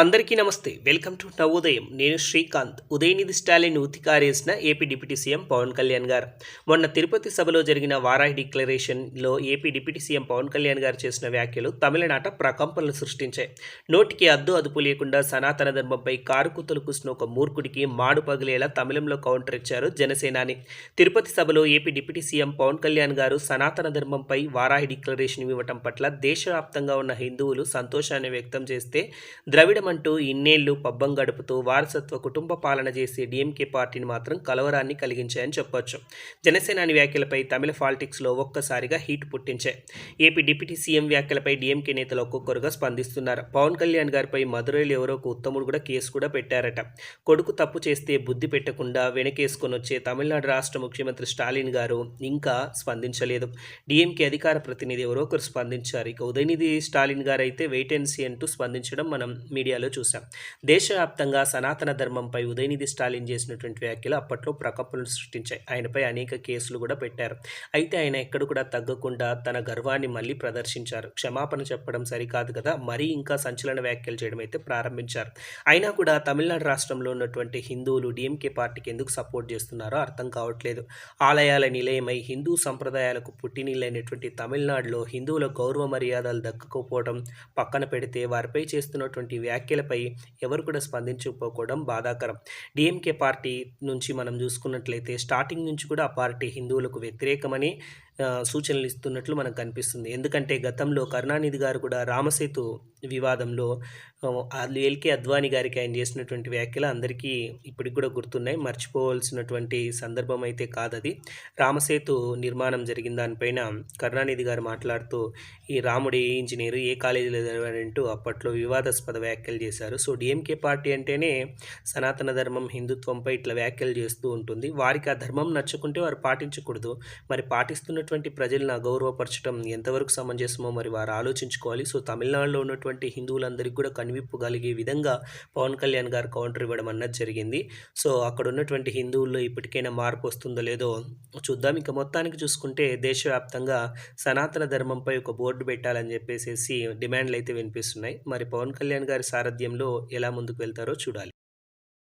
అందరికీ నమస్తే. Welcome to Navodayam నేను Srikanth. Udhayanidhi Stalin ఉతికారేసిన AP deputy CM Pawan Kalyan garu. మొన్న తిరుపతి సభలో జరిగిన Varahi డిక్లరేషన్లో AP deputy CM Pawan Kalyan garu చేసిన వ్యాఖ్యలు తమిళనాట ప్రకంపనలు సృష్టించాయి. నోటికి అద్దు అదుపు లేకుండా సనాతన ధర్మంపై కారుకుతలు కూసిన ఒక మూర్ఖుడికి మాడు పగిలేలా తమిళంలో కౌంటర్ ఇచ్చారు జనసేనాని. తిరుపతి సభలో AP deputy CM Pawan Kalyan garu సనాతన ధర్మంపై వారాహి డిక్లరేషన్ ఇవ్వటం పట్ల దేశవ్యాప్తంగా ఉన్న హిందువులు సంతోషాన్ని వ్యక్తం చేస్తే ద్రవిడ అంటూ ఇన్నేళ్ళు పబ్బం గడుపుతూ వారసత్వ కుటుంబ పాలన చేసే డిఎంకే పార్టీని మాత్రం కలవరాన్ని కలిగించాయని చెప్పొచ్చు. జనసేనాని వ్యాఖ్యలపై తమిళ పాలిటిక్స్లో ఒక్కసారిగా హీట్ పుట్టించాయి. ఏపీ డిప్యూటీ సీఎం వ్యాఖ్యలపై డిఎంకే నేతలు ఒక్కొక్కరుగా స్పందిస్తున్నారు. పవన్ కళ్యాణ్ గారిపై మధురైలో ఎవరో ఒక ఉత్తముడు కూడా కేసు కూడా పెట్టారట. కొడుకు తప్పు చేస్తే బుద్ధి పెట్టకుండా వెనకేసుకొని వచ్చే తమిళనాడు రాష్ట్ర ముఖ్యమంత్రి స్టాలిన్ గారు ఇంకా స్పందించలేదు. డిఎంకే అధికార ప్రతినిధి ఎవరో ఒకరు స్పందించారు. ఇక ఉదయనిధి స్టాలిన్ గారు అయితే వెయిట్ అండ్ సీ అంటూ స్పందించడం మనం మీడియా మీడియాలో చూశాం. దేశవ్యాప్తంగా సనాతన ధర్మంపై ఉదయనిధి స్టాలిన్ చేసినటువంటి వ్యాఖ్యలు అప్పట్లో ప్రకంపనలు సృష్టించాయి. ఆయనపై అనేక కేసులు కూడా పెట్టారు. అయితే ఆయన ఎక్కడ కూడా తగ్గకుండా తన గర్వాన్ని మళ్ళీ ప్రదర్శించారు. క్షమాపణ చెప్పడం సరికాదు కదా మరీ ఇంకా సంచలన వ్యాఖ్యలు చేయడం అయితే ప్రారంభించారు. అయినా కూడా తమిళనాడు రాష్ట్రంలో ఉన్నటువంటి హిందువులు డిఎంకే పార్టీకి ఎందుకు సపోర్ట్ చేస్తున్నారో అర్థం కావట్లేదు. ఆలయాల నిలయమై హిందూ సంప్రదాయాలకు పుట్టినిల్లైనటువంటి తమిళనాడులో హిందువుల గౌరవ మర్యాదలు దక్కకపోవడం పక్కన పెడితే వారిపై చేస్తున్నటువంటి వ్యాఖ్య వ్యాఖ్యలపై ఎవరు కూడా స్పందించకపోవడం బాధాకరం. డిఎంకే పార్టీ నుంచి మనం చూసుకున్నట్లయితే స్టార్టింగ్ నుంచి కూడా ఆ పార్టీ హిందువులకు వ్యతిరేకమని సూచనలు ఇస్తున్నట్లు మనకు కనిపిస్తుంది. ఎందుకంటే గతంలో కరుణానిధి గారు కూడా రామసేతు వివాదంలో ఎల్కే అద్వానీ గారికి ఆయన చేసినటువంటి వ్యాఖ్యలు అందరికీ ఇప్పటికి కూడా గుర్తున్నాయి. మర్చిపోవాల్సినటువంటి సందర్భం అయితే కాదది. రామసేతు నిర్మాణం జరిగిన దానిపైన కరుణానిధి గారు మాట్లాడుతూ ఈ రాముడు ఏ ఇంజనీరు ఏ కాలేజీలో చదివాడంటూ అప్పట్లో వివాదాస్పద వ్యాఖ్యలు చేశారు. సో డిఎంకే పార్టీ అంటేనే సనాతన ధర్మం హిందుత్వంపై ఇట్లా వ్యాఖ్యలు చేస్తూ ఉంటుంది. వారికి ఆ ధర్మం నచ్చుకుంటే వారు పాటించకూడదు. మరి పాటిస్తున్న ఉన్నటువంటి ప్రజలను అగౌరవపరచడం ఎంతవరకు సమంజసమో మరి వారు ఆలోచించుకోవాలి. సో తమిళనాడులో ఉన్నటువంటి హిందువులందరికీ కూడా కనివిప్పు కలిగే విధంగా పవన్ కళ్యాణ్ గారు కౌంటర్ ఇవ్వడం అన్నది జరిగింది. సో అక్కడ ఉన్నటువంటి హిందువుల్లో ఇప్పటికైనా మార్పు వస్తుందో లేదో చూద్దాం. ఇక మొత్తానికి చూసుకుంటే దేశవ్యాప్తంగా సనాతన ధర్మంపై ఒక బోర్డు పెట్టాలని చెప్పేసి డిమాండ్లు అయితే వినిపిస్తున్నాయి. మరి పవన్ కళ్యాణ్ గారి సారథ్యంలో ఎలా ముందుకు వెళ్తారో చూడాలి.